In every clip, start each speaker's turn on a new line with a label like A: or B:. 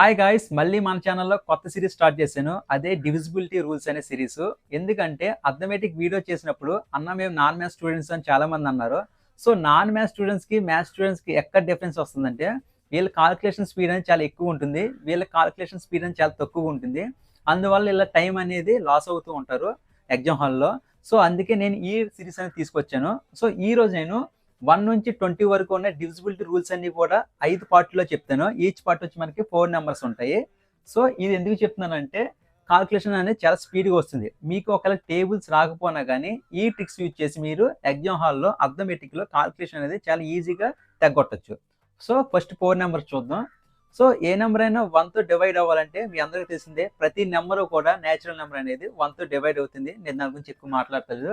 A: Hi guys మళ్ళీ మన ఛానల్లో కొత్త సిరీస్ స్టార్ట్ చేశాను. అదే డివిజిబిలిటీ రూల్స్ అనే సిరీస్ ఎందుకంటే అథమెటిక్ వీడియో చేసినప్పుడు అన్న మేము నాన్ మ్యాథ్స్ స్టూడెంట్స్ అని చాలా మంది అన్నారు సో నాన్ మ్యాథ్స్ స్టూడెంట్స్కి మ్యాథ్ మ్యాథ్స్ ఎక్కడ డిఫరెన్స్ వస్తుందంటే వీళ్ళ కాల్కులేషన్ స్పీడ్ అనేది చాలా ఎక్కువ ఉంటుంది. వీళ్ళ కాల్కులేషన్ స్పీడ్ అనేది చాలా తక్కువ ఉంటుంది. అందువల్ల ఇలా టైం అనేది లాస్ అవుతూ ఉంటారు ఎగ్జామ్ హాల్లో సో అందుకే నేను ఈ సిరీస్ అనేది తీసుకొచ్చాను. సో ఈ రోజు నేను వన్ నుంచి ట్వంటీ వరకు ఉన్న డివిజిబిలిటీ రూల్స్ అన్ని కూడా ఐదు పార్ట్లో చెప్తాను. ఈచ్ పార్ట్ వచ్చి మనకి ఫోర్ నెంబర్స్ ఉంటాయి. సో ఇది ఎందుకు చెప్తున్నానంటే కాల్కులేషన్ అనేది చాలా స్పీడ్గా వస్తుంది. మీకు ఒకవేళ టేబుల్స్ రాకపోయినా కానీ ఈ ట్రిక్స్ యూజ్ చేసి మీరు ఎగ్జామ్ హాల్లో అర్థమెటిక్లో కాల్కులేషన్ అనేది చాలా ఈజీగా తగ్గొట్టచ్చు. సో ఫస్ట్ ఫోర్ నెంబర్స్ చూద్దాం. సో ఏ నెంబర్ అయినా వన్తో డివైడ్ అవ్వాలంటే మీ అందరికీ తెలిసిందే ప్రతి నెంబర్ కూడా నేచురల్ నెంబర్ అనేది వన్తో డివైడ్ అవుతుంది. నేను దాని గురించి ఎక్కువ మాట్లాడలేదు.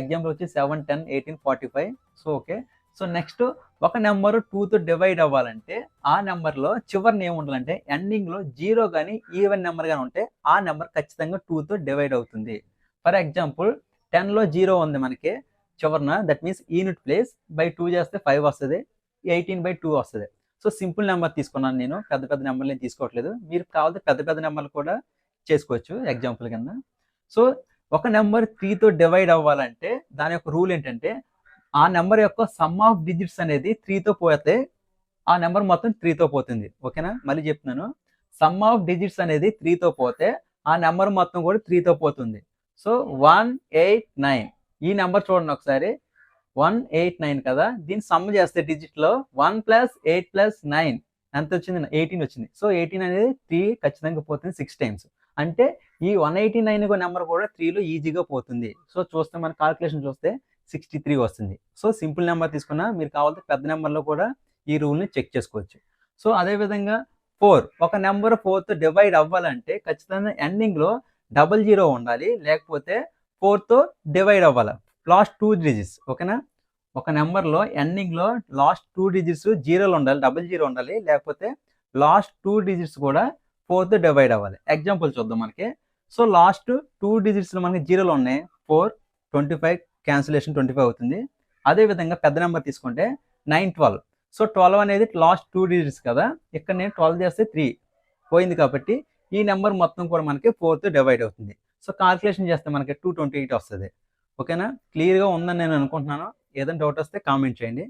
A: ఎగ్జాంపుల్ వచ్చి seven ten eighteen forty five. So okay. So next ఒక నెంబరు టూతో డివైడ్ అవ్వాలంటే ఆ నెంబర్లో చివరిని ఏమి ఉండాలంటే ఎండింగ్లో జీరో కానీ ఈవెన్ నెంబర్ కానీ ఉంటే ఆ నెంబర్ ఖచ్చితంగా టూతో డివైడ్ అవుతుంది. ఫర్ ఎగ్జాంపుల్ టెన్లో జీరో ఉంది మనకి చివరిన. That means unit place by two చేస్తే ఫైవ్ వస్తుంది. ఎయిటీన్ బై టూ వస్తుంది. సో సింపుల్ నెంబర్ తీసుకున్నాను నేను. పెద్ద పెద్ద నెంబర్లు నేను తీసుకోవట్లేదు. మీరు కావాలంటే పెద్ద పెద్ద నెంబర్లు కూడా చేసుకోవచ్చు ఎగ్జాంపుల్ కింద. సో ఒక నెంబర్ త్రీతో డివైడ్ అవ్వాలంటే దాని యొక్క రూల్ ఏంటంటే ఆ నెంబర్ యొక్క సమ్ ఆఫ్ డిజిట్స్ అనేది త్రీతో పోతే ఆ నెంబర్ మొత్తం త్రీతో పోతుంది. ఓకేనా? మళ్ళీ చెప్తున్నాను. సమ్ ఆఫ్ డిజిట్స్ అనేది త్రీతో పోతే ఆ నెంబర్ మొత్తం కూడా త్రీతో పోతుంది. So one eight nine. ఈ నెంబర్ చూడండి ఒకసారి. వన్ ఎయిట్ నైన్ కదా? దీన్ని సమ్ చేస్తే డిజిట్లో one plus eight plus nine. ఎంత వచ్చింది? ఎయిటీన్ వచ్చింది. సో ఎయిటీన్ అనేది త్రీ ఖచ్చితంగా పోతుంది సిక్స్ టైమ్స్. అంటే ఈ వన్ ఎయిటీ నైన్ నెంబర్ కూడా త్రీలో ఈజీగా పోతుంది. సో చూస్తే మన కాల్కులేషన్ చూస్తే సిక్స్టీ త్రీ వస్తుంది. సో సింపుల్ నెంబర్ తీసుకున్నా మీరు కావాలంటే పెద్ద నెంబర్లో కూడా ఈ రూల్ని చెక్ చేసుకోవచ్చు. సో అదేవిధంగా ఫోర్ ఒక నెంబర్ ఫోర్తో డివైడ్ అవ్వాలంటే ఖచ్చితంగా ఎండింగ్లో డబల్ జీరో ఉండాలి. లేకపోతే ఫోర్తో డివైడ్ అవ్వాలి. లాస్ట్ టూ డిజిట్స్ ఓకేనా ఒక నెంబర్లో ఎండింగ్లో లాస్ట్ టూ డిజిట్స్ జీరోలు ఉండాలి డబల్ జీరో ఉండాలి. లేకపోతే లాస్ట్ టూ డిజిట్స్ కూడా ఫోర్త్ డివైడ్ అవ్వాలి. ఎగ్జాంపుల్ చూద్దాం మనకి. సో లాస్ట్ టూ డిజిట్స్లో మనకి జీరోలు ఉన్నాయి. Four twenty five cancellation twenty five అవుతుంది అదేవిధంగా పెద్ద నెంబర్ తీసుకుంటే నైన్ ట్వెల్వ్ సో ట్వెల్వ్ అనేది లాస్ట్ టూ డిజిట్స్ కదా. ఇక్కడ నేను ట్వెల్వ్ చేస్తే త్రీ పోయింది కాబట్టి ఈ నెంబర్ మొత్తం కూడా మనకి ఫోర్త్ డివైడ్ అవుతుంది. సో కాల్కులేషన్ చేస్తే మనకి టూ ట్వంటీ ఎయిట్ వస్తుంది ఓకేనా క్లియర్గా ఉందని నేను అనుకుంటున్నాను. ఏదైనా డౌట్ వస్తే కామెంట్ చేయండి.